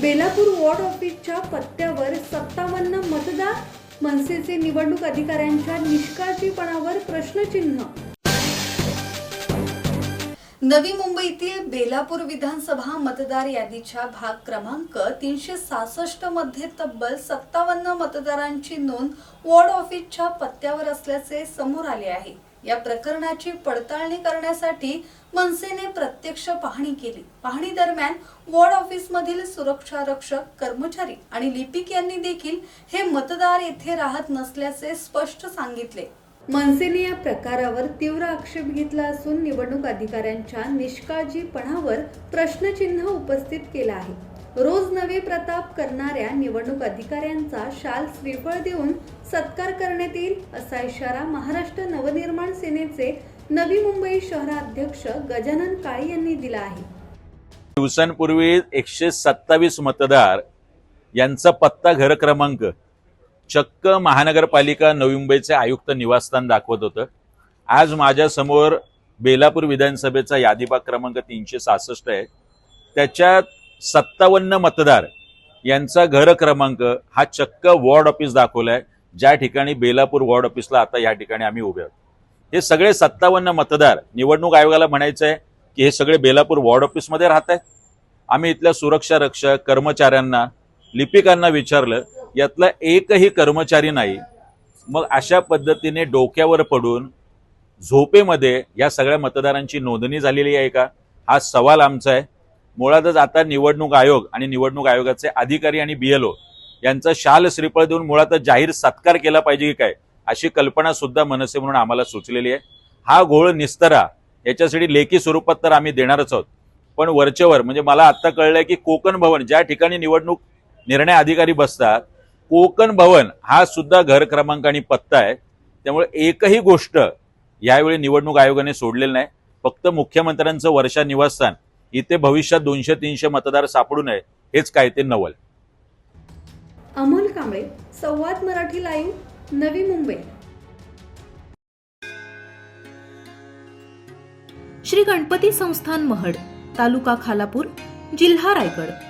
Belapur ward ऑफिसच्या पत्त्यावर सत्तावन्न मतदार मनसेचे निवडणूक अधिकाऱ्यांच्या निष्काळजीपणावर प्रश्नचिन्ह नवी मुंबईतील बेलापूर विधानसभा मतदार यादीच्या भाग क्रमांक तीनशे सहासष्टमध्ये तब्बल सत्तावन्न मतदारांची नोंद वॉर्ड ऑफिसच्या पत्त्यावर असल्याचे समोर आले आहे. या प्रकरणाची पडताळणी करण्यासाठी मनसेने प्रत्यक्ष पाहणी केली. पाहणी दरम्यान वॉर्ड ऑफिसमधील सुरक्षा रक्षक कर्मचारी आणि लिपिक यांनी देखील हे मतदार येथे राहत नसल्याचे स्पष्ट सांगितले. मनसेने या प्रकारावर तीव्र आक्षेप घेतला असून निवडणूक अधिकाऱ्यांच्या निष्काळजीपणावर प्रश्नचिन्ह उपस्थित केला आहे. रोज नवे प्रताप करणाऱ्या निवडणूक अधिकाऱ्यांचा शाल श्रीफळ देऊन सत्कार करण्यात येईल असा इशारा महाराष्ट्र नवनिर्माण सेनेचे नवी मुंबई शहराध्यक्ष गजानन काळे यांनी दिला आहे. दिवसांपूर्वी एकशे सत्तावीस मतदार यांचा पत्ता घर क्रमांक चक्क महानगरपालिका नवी मुंबईचे आयुक्त निवासस्थान दाखवत होतं. आज माझ्यासमोर बेलापूर विधानसभेचा यादीबाग क्रमांक तीनशे सहासष्ट आहे. त्याच्यात सत्तावन्न मतदार यांचा घर क्रमांक हा चक्क वॉर्ड ऑफिस दाखवलाय. ज्या ठिकाणी बेलापूर वॉर्ड ऑफिसला आता या ठिकाणी आम्ही उभे आहोत. हे सगळे सत्तावन्न मतदार निवडणूक आयोगाला म्हणायचं आहे की हे सगळे बेलापूर वॉर्ड ऑफिसमध्ये राहत आहेत आम्ही इथल्या सुरक्षा रक्षक कर्मचाऱ्यांना लिपिकांना विचारलं यातला एकही कर्मचारी नाही. मग अशा पद्धतीने डोक्यावर पडून झोपेमध्ये या सगळ्या मतदारांची नोंदणी झालेली आहे का? हा सवाल आमचा आहे. मुळातच आता निवडणूक आयोग आणि निवडणूक आयोगाचे अधिकारी आणि बीएलओ यांचा शाल श्रीफळ देऊन मुळातच जाहीर सत्कार केला पाहिजे की काय अशी कल्पना सुद्धा मनसे म्हणून आम्हाला सुचलेली आहे. हा घोळ निस्तरा याच्यासाठी लेखी स्वरूपात तर आम्ही देणारच आहोत. पण वरचेवर म्हणजे मला आत्ता कळलंय की कोकण भवन ज्या ठिकाणी निवडणूक निर्णय अधिकारी बसतात कोकण भवन हा सुद्धा घर क्रमांक आणि पत्ता आहे. त्यामुळे एकही गोष्ट यावेळी निवडणूक आयोगाने सोडलेली नाही. फक्त मुख्यमंत्र्यांचं वर्षा निवासस्थान. इथे भविष्यात दोनशे तीनशे मतदार सापडू नये हेच काय ते नवल. अमोल कांबळे संवाद मराठी लाईव्ह नवी मुंबई. श्री गणपती संस्थान महड तालुका खालापूर जिल्हा रायगड.